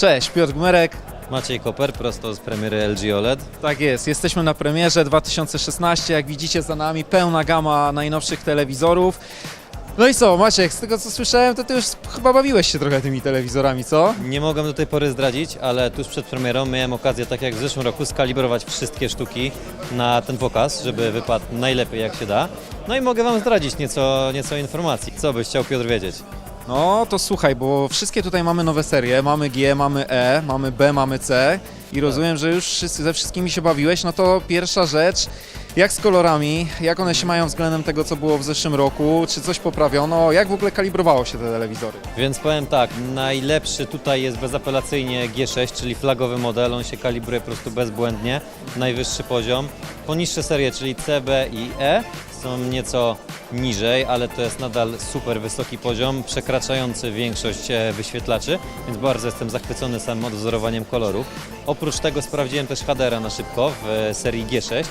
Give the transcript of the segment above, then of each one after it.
Cześć, Piotr Gmerek. Maciej Koper, prosto z premiery LG OLED. Tak jest, jesteśmy na premierze 2016. Jak widzicie za nami pełna gama najnowszych telewizorów. No i co, Maciek, z tego co słyszałem, to ty już chyba bawiłeś się trochę tymi telewizorami, co? Nie mogłem do tej pory zdradzić, ale tuż przed premierą miałem okazję, tak jak w zeszłym roku, skalibrować wszystkie sztuki na ten pokaz, żeby wypadł najlepiej jak się da. No i mogę Wam zdradzić nieco, nieco informacji. Co byś chciał Piotr wiedzieć? No to słuchaj, bo wszystkie tutaj mamy nowe serie. Mamy G, mamy E, mamy B, mamy C. I rozumiem, że już ze wszystkimi się bawiłeś. No to pierwsza rzecz, jak z kolorami, jak one się mają względem tego, co było w zeszłym roku, czy coś poprawiono, jak w ogóle kalibrowało się te telewizory? Więc powiem tak, najlepszy tutaj jest bezapelacyjnie G6, czyli flagowy model, on się kalibruje po prostu bezbłędnie, najwyższy poziom. Poniższe serie, czyli C, B i E są nieco niżej, ale to jest nadal super wysoki poziom, przekraczający większość e, wyświetlaczy, więc bardzo jestem zachwycony samym odwzorowaniem kolorów. Oprócz tego sprawdziłem też HDR na szybko w e, serii G6,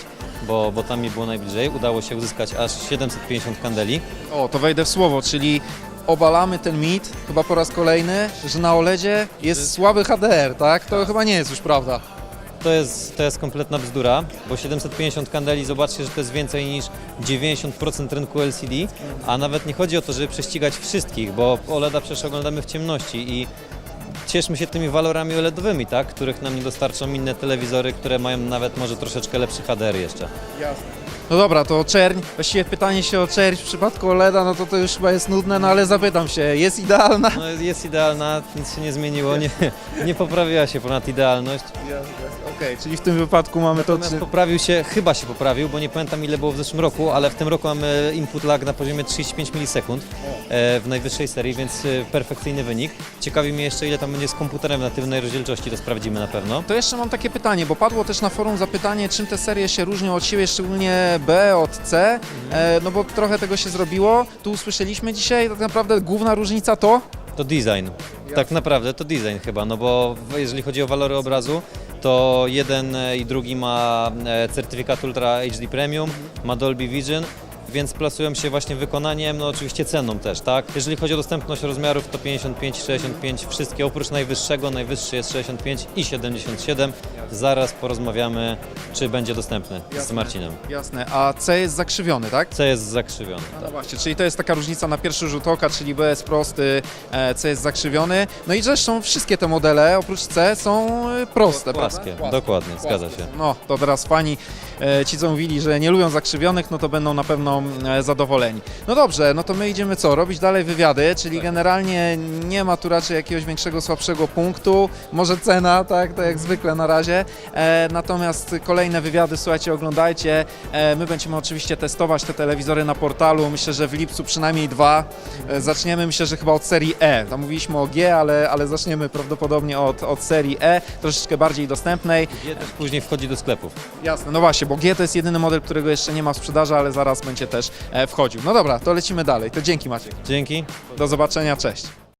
bo, bo tam mi było najbliżej. Udało się uzyskać aż 750 kandeli. O, to wejdę w słowo, czyli obalamy ten mit, chyba po raz kolejny, że na OLEDzie jest słaby HDR, tak? To chyba nie jest już prawda. To jest, to jest kompletna bzdura, bo 750 kandeli, zobaczcie, że to jest więcej niż 90% rynku LCD, a nawet nie chodzi o to, żeby prześcigać wszystkich, bo OLEDa przecież oglądamy w ciemności i cieszmy się tymi walorami OLEDowymi, tak, których nam nie dostarczą inne telewizory, które mają nawet może troszeczkę lepszy HDR jeszcze. No dobra, to czerń, właściwie pytanie się o czerń w przypadku OLEDa, no to to już chyba jest nudne, no ale zapytam się, jest idealna? No, jest idealna, nic się nie zmieniło, nie, nie poprawiła się ponad idealność. Okej, czyli w tym wypadku mamy to, Natomiast czy... poprawił się, chyba się poprawił, bo nie pamiętam ile było w zeszłym roku, ale w tym roku mamy input lag na poziomie 35 milisekund e, w najwyższej serii, więc e, perfekcyjny wynik. Ciekawi mnie jeszcze ile tam będzie z komputerem natywnej rozdzielczości, to sprawdzimy na pewno. To jeszcze mam takie pytanie, bo padło też na forum zapytanie, czym te serie się różnią od siebie, szczególnie B od C, e, no bo trochę tego się zrobiło. Tu usłyszeliśmy dzisiaj, tak naprawdę główna różnica to? To design. Tak naprawdę to design chyba, no bo w- jeżeli chodzi o walory obrazu, to jeden e, i drugi ma e, certyfikat Ultra HD Premium, ma Dolby Vision, więc plasują się właśnie wykonaniem, no oczywiście ceną też, tak? Jeżeli chodzi o dostępność rozmiarów, to 55, 65, wszystkie oprócz najwyższego, najwyższy jest 65 i 77. Zaraz porozmawiamy, czy będzie dostępny z Jasne. Marcinem. Jasne, a C jest zakrzywiony, tak? C jest zakrzywiony. No właśnie, czyli to jest taka różnica na pierwszy rzut oka, czyli B jest prosty, e, C jest zakrzywiony. No i zresztą wszystkie te modele oprócz C są e, proste, Płaskie, prawda? dokładnie, zgadza się. No, to teraz fani, e, ci co mówili, że nie lubią zakrzywionych, no to będą na pewno e, zadowoleni. No dobrze, no to my idziemy co? Robić dalej wywiady, czyli Tak. generalnie nie ma tu raczej jakiegoś większego, słabszego punktu, może cena, tak, tak jak zwykle na razie. E, natomiast kolejne wywiady, słuchajcie, oglądajcie. E, my będziemy oczywiście testować te telewizory na portalu, myślę, że w lipcu przynajmniej dwa. E, zaczniemy myślę, że chyba od serii E. Tam mówiliśmy o G, ale, ale zaczniemy prawdopodobnie od, od serii E, troszeczkę bardziej dostępnej. G też później wchodzi do sklepów. Jasne, no właśnie, bo G to jest jedyny model, którego jeszcze nie ma w sprzedaży, ale zaraz będzie też e, wchodził. No dobra, to lecimy dalej. To dzięki Maciek. Dzięki. Do zobaczenia, cześć.